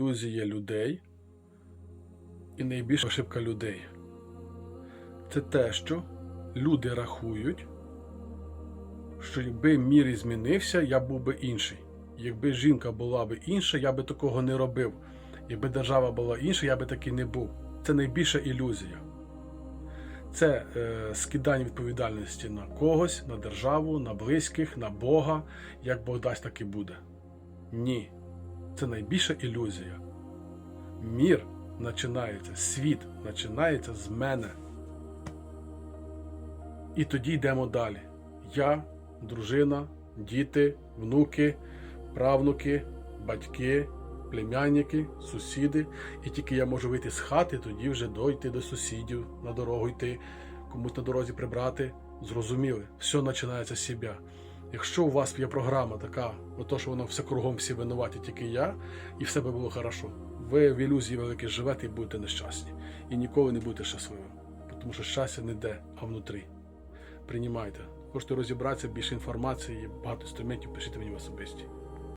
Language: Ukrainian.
ілюзія людей і найбільша ошибка людей. Це те, що люди рахують, що якби мір змінився, я був би інший. Якби жінка була би інша, я би такого не робив. Якби держава була інша, я би такий не був. Це найбільша ілюзія. Це е, скидання відповідальності на когось, на державу, на близьких, на Бога. Як Бог дасть, так і буде. Ні. Це найбільша ілюзія. Мір починається, світ починається з мене. І тоді йдемо далі. Я, дружина, діти, внуки, правнуки, батьки, племянники, сусіди. І тільки я можу вийти з хати, тоді вже дойти до сусідів, на дорогу йти, комусь на дорозі прибрати. Зрозуміли, все починається з себе. Якщо у вас є програма така, ото що воно все кругом всі винуваті, тільки я, і все би було хорошо. Ви в ілюзії великій живете і будете нещасні. І ніколи не будете щасливим. Тому що щастя не де, а внутрі. Приймайте. Хочете розібратися, більше інформації, багато інструментів, пишіть мені в особисті.